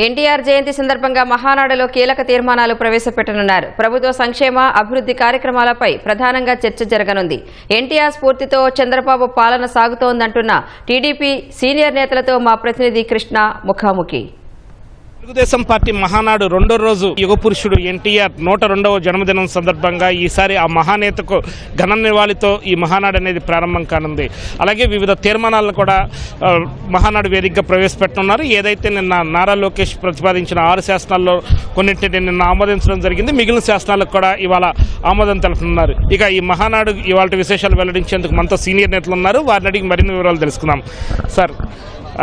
ఎన్టీఆర్ జయంతి సందర్భంగా మహానాడులో కీలక తీర్మానాలు ప్రవేశపెట్టనున్నారు. ప్రభుత్వ సంక్షేమ అభివృద్ధి కార్యక్రమాలపై ప్రధానంగా చర్చ జరగనుంది. ఎన్టీఆర్ స్ఫూర్తితో చంద్రబాబు పాలన సాగుతోందంటున్న టీడీపీ సీనియర్ నేతలతో మా ప్రతినిధి కృష్ణ ముఖాముఖి. తెలుగుదేశం పార్టీ మహానాడు రెండో రోజు యుగ పురుషుడు ఎన్టీఆర్ నూట రెండవ జన్మదినం సందర్భంగా ఈసారి ఆ మహానేతకు ఘన నివాళితో ఈ మహానాడు అనేది ప్రారంభం కానుంది. అలాగే వివిధ తీర్మానాలను కూడా మహానాడు వేదికగా ప్రవేశపెట్టనున్నారు. ఏదైతే నిన్న నారా లోకేష్ ప్రతిపాదించిన ఆరు శాసనాల్లో కొన్నింటిని నిన్న ఆమోదించడం జరిగింది. మిగిలిన శాసనాలకు కూడా ఇవాళ ఆమోదం తెలుపుతున్నారు ఇక ఈ మహానాడు ఇవాళ విశేషాలు వెల్లడించేందుకు మనతో సీనియర్ నేతలు ఉన్నారు. వారిని అడిగి మరిన్ని వివరాలు తెలుసుకుందాం. సార్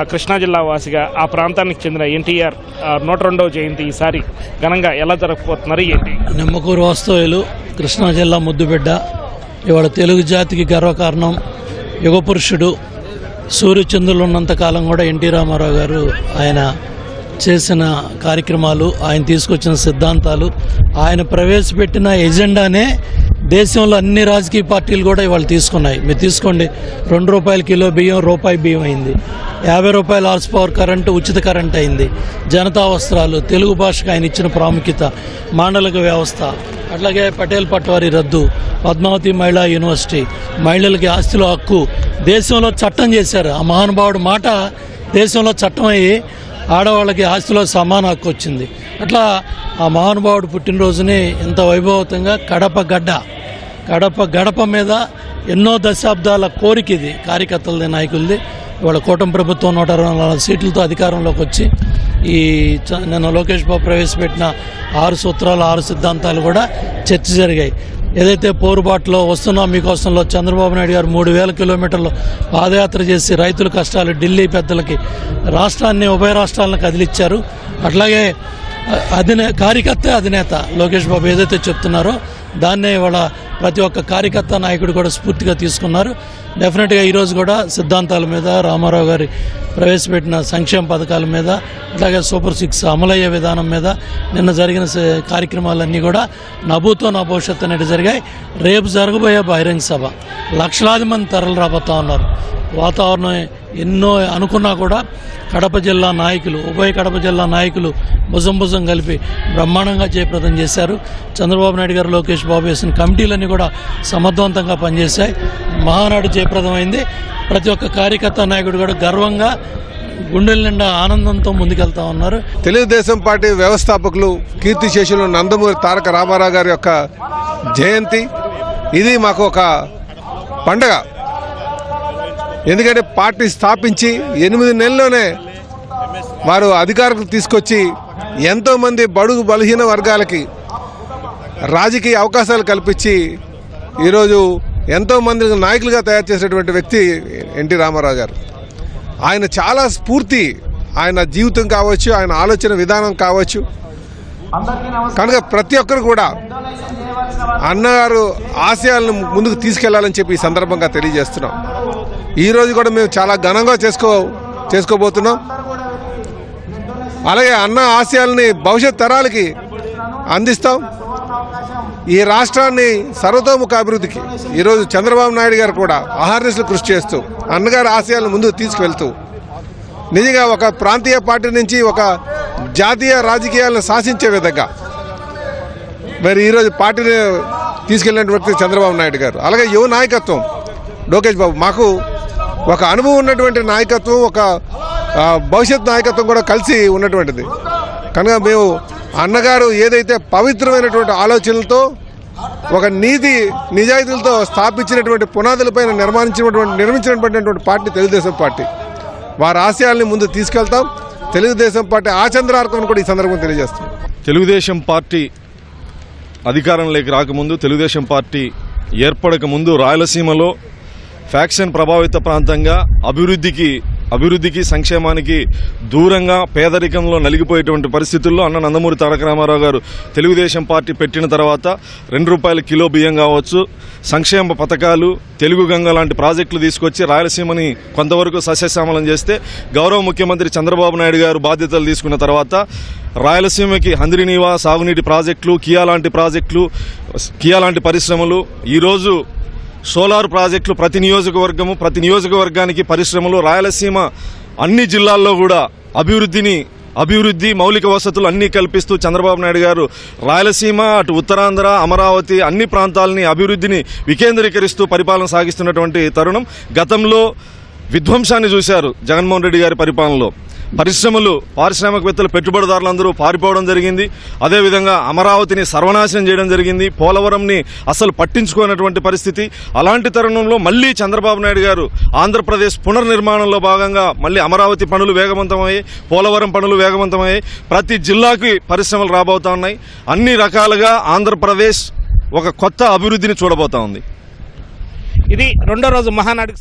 కృష్ణా జిల్లా వాసిగా ఆ ప్రాంతానికి చెందిన ఎన్టీఆర్ నూట రెండవ జయంతి ఈసారి ఘనంగా ఎలా జరగబోతున్నారు ఏంటి నిమ్మకూరు వాస్తవ్యులు కృష్ణా జిల్లా ముద్దుబిడ్డ ఇవాళ తెలుగు జాతికి గర్వకారణం యుగపురుషుడు సూర్యచంద్రులు ఉన్నంత కాలం కూడా ఎన్టీ రామారావు గారు ఆయన చేసిన కార్యక్రమాలు ఆయన తీసుకొచ్చిన సిద్ధాంతాలు ఆయన ప్రవేశపెట్టిన ఎజెండానే దేశంలో అన్ని రాజకీయ పార్టీలు కూడా ఇవాళ తీసుకున్నాయి. మీరు తీసుకోండి. రెండు రూపాయల కిలో బియ్యం రూపాయి బియ్యం అయింది. యాభై రూపాయల హార్స్ పవర్ కరెంటు ఉచిత కరెంట్ అయింది. జనతా వస్త్రాలు తెలుగు భాషకు ఆయన ఇచ్చిన ప్రాముఖ్యత మాండలిక వ్యవస్థ. అట్లాగే పటేల్ పట్వారి రద్దు పద్మావతి మహిళా యూనివర్సిటీ. మహిళలకి ఆస్తిలో హక్కు. దేశంలో చట్టం చేశారు. ఆ మహానుభావుడు మాట దేశంలో చట్టం అయ్యి ఆడవాళ్ళకి ఆస్తిలో సమాన హక్కు వచ్చింది. అట్లా ఆ మహానుభావుడు పుట్టినరోజుని ఇంత వైభవతంగా కడప గడ్డ కడప గడప మీద ఎన్నో దశాబ్దాల కోరిక ఇది. కార్యకర్తలది నాయకులది. ఇవాళ కూటమి ప్రభుత్వం నూట అరవై నాలుగు సీట్లతో అధికారంలోకి వచ్చి ఈ చ- నిన్న లోకేష్ బాబు ప్రవేశపెట్టిన ఆరు సూత్రాలు ఆరు సిద్ధాంతాలు కూడా చర్చ జరిగాయి. ఏదైతే పోరుబాటులో వస్తున్నా మీకోసంలో చంద్రబాబు నాయుడు గారు మూడు వేల కిలోమీటర్లు పాదయాత్ర చేసి రైతుల కష్టాలు ఢిల్లీ పెద్దలకి రాష్ట్రాన్ని ఉభయ రాష్ట్రాలను కదిలిచ్చారు. అట్లాగే అధినే కార్యకర్త అధినేత లోకేష్ బాబు ఏదైతే చెప్తున్నారో దాన్నే ఇవాళ ప్రతి ఒక్క కార్యకర్త నాయకుడు కూడా స్ఫూర్తిగా తీసుకున్నారు. డెఫినెట్గా ఈరోజు కూడా సిద్ధాంతాల మీద రామారావు గారి ప్రవేశపెట్టిన సంక్షేమ పథకాల మీద అలాగే సూపర్ సిక్స్ అమలయ్యే విధానం మీద నిన్న జరిగిన కార్యక్రమాలన్నీ కూడా నభూతో నా భవిష్యత్తు అనేది జరిగాయి. రేపు జరగబోయే బహిరంగ సభ. లక్షలాది మంది తరలి రాబోతా ఉన్నారు. వాతావరణం ఎన్నో అనుకున్నా కూడా కడప జిల్లా నాయకులు ఉభయ కడప జిల్లా నాయకులు భుజం భుజం కలిపి బ్రహ్మాండంగా జయప్రదం చేశారు. చంద్రబాబు నాయుడు గారు లోకేష్ బాబు వేసిన కమిటీలన్నీ కూడా సమర్థవంతంగా పనిచేశాయి. మహానాడు జయప్రదమైంది. ప్రతి ఒక్క కార్యకర్త నాయకుడు కూడా గర్వంగా గుండెల నిండా ఆనందంతో ముందుకెళ్తా ఉన్నారు. తెలుగుదేశం పార్టీ వ్యవస్థాపకులు కీర్తిశేషులు నందమూరి తారక రామారావు గారి యొక్క జయంతి. ఇది మాకు ఒక పండగ. ఎందుకంటే పార్టీ స్థాపించి ఎనిమిది నెలల్లోనే వారు అధికారులకు తీసుకొచ్చి ఎంతోమంది బడుగు బలహీన వర్గాలకి రాజకీయ అవకాశాలు కల్పించి ఈరోజు ఎంతోమంది నాయకులుగా తయారు చేసినటువంటి వ్యక్తి ఎన్టీ రామారావు గారు. ఆయన చాలా స్ఫూర్తి ఆయన జీవితం కావచ్చు ఆయన ఆలోచన విధానం కావచ్చు. కనుక ప్రతి ఒక్కరు కూడా అన్నగారు ఆశయాలను ముందుకు తీసుకెళ్ళాలని చెప్పి ఈ సందర్భంగా తెలియజేస్తున్నాం. ఈరోజు కూడా మేము చాలా ఘనంగా చేసుకో చేసుకోబోతున్నాం. అలాగే అన్న ఆశయాల్ని భవిష్యత్ తరాలకి అందిస్తాం. ఈ రాష్ట్రాన్ని సర్వతోముఖ అభివృద్ధికి ఈరోజు చంద్రబాబు నాయుడు గారు కూడా అహార్నిస్లు కృషి చేస్తూ అన్నగారి ఆశయాలను ముందుకు తీసుకువెళ్తూ నిజంగా ఒక ప్రాంతీయ పార్టీ నుంచి ఒక జాతీయ రాజకీయాలను శాసించే విధంగా మరి ఈరోజు పార్టీని తీసుకెళ్ళిన వ్యక్తి చంద్రబాబు నాయుడు గారు. అలాగే యువ నాయకత్వం లోకేష్ బాబు. మాకు ఒక అనుభవం ఉన్నటువంటి నాయకత్వం ఒక భవిష్యత్ నాయకత్వం కూడా కలిసి ఉన్నటువంటిది. కనుక మేము అన్నగారు ఏదైతే పవిత్రమైనటువంటి ఆలోచనలతో ఒక నీతి నిజాయితీలతో స్థాపించినటువంటి పునాదులపైన నిర్మాణించినటువంటి నిర్మించినటువంటి పార్టీ తెలుగుదేశం పార్టీ. వారి ఆశయాల్ని ముందు తీసుకెళ్తాం. తెలుగుదేశం పార్టీ ఆచంద్రార్కం కూడా ఈ సందర్భంగా తెలియజేస్తాం తెలుగుదేశం పార్టీ అధికారంలోకి రాకముందు తెలుగుదేశం పార్టీ ఏర్పడక ముందు రాయలసీమలో ఫ్యాక్షన్ ప్రభావిత ప్రాంతంగా అభివృద్ధికి అభివృద్ధికి సంక్షేమానికి దూరంగా పేదరికంలో నలిగిపోయేటువంటి పరిస్థితుల్లో అన్న నందమూరి తారక రామారావు గారు తెలుగుదేశం పార్టీ పెట్టిన తర్వాత రెండు రూపాయల కిలో బియ్యం కావచ్చు సంక్షేమ పథకాలు తెలుగు గంగ లాంటి ప్రాజెక్టులు తీసుకొచ్చి రాయలసీమని కొంతవరకు సస్యశ్యామలం చేస్తే గౌరవ ముఖ్యమంత్రి చంద్రబాబు నాయుడు గారు బాధ్యతలు తీసుకున్న తర్వాత రాయలసీమకి హంద్రినీవా సాగునీటి ప్రాజెక్టులు కియా లాంటి ప్రాజెక్టులు కియా లాంటి పరిశ్రమలు ఈరోజు సోలార్ ప్రాజెక్టులు ప్రతి నియోజకవర్గము ప్రతి నియోజకవర్గానికి పరిశ్రమలు రాయలసీమ అన్ని జిల్లాల్లో కూడా అభివృద్ధిని అభివృద్ధి మౌలిక వసతులు అన్నీ కల్పిస్తూ చంద్రబాబు నాయుడు గారు రాయలసీమ అటు ఉత్తరాంధ్ర అమరావతి అన్ని ప్రాంతాలని అభివృద్ధిని వికేంద్రీకరిస్తూ పరిపాలన సాగిస్తున్నటువంటి తరుణం గతంలో విధ్వంసాన్ని చూశారు జగన్మోహన్ రెడ్డి గారి పరిపాలనలో. పరిశ్రమలు పారిశ్రామికవేత్తలు పెట్టుబడిదారులందరూ పారిపోవడం జరిగింది. అదేవిధంగా అమరావతిని సర్వనాశనం చేయడం జరిగింది. పోలవరంని అసలు పట్టించుకోనటువంటి పరిస్థితి. అలాంటి తరుణంలో మళ్ళీ చంద్రబాబు నాయుడు గారు ఆంధ్రప్రదేశ్ పునర్నిర్మాణంలో భాగంగా మళ్ళీ అమరావతి పనులు వేగవంతమయ్యాయి. పోలవరం పనులు వేగవంతమయ్యాయి. ప్రతి జిల్లాకి పరిశ్రమలు రాబోతా ఉన్నాయి. అన్ని రకాలుగా ఆంధ్రప్రదేశ్ ఒక కొత్త అభివృద్ధిని చూడబోతా ఉంది. ఇది రెండో రోజు మహానాడుకు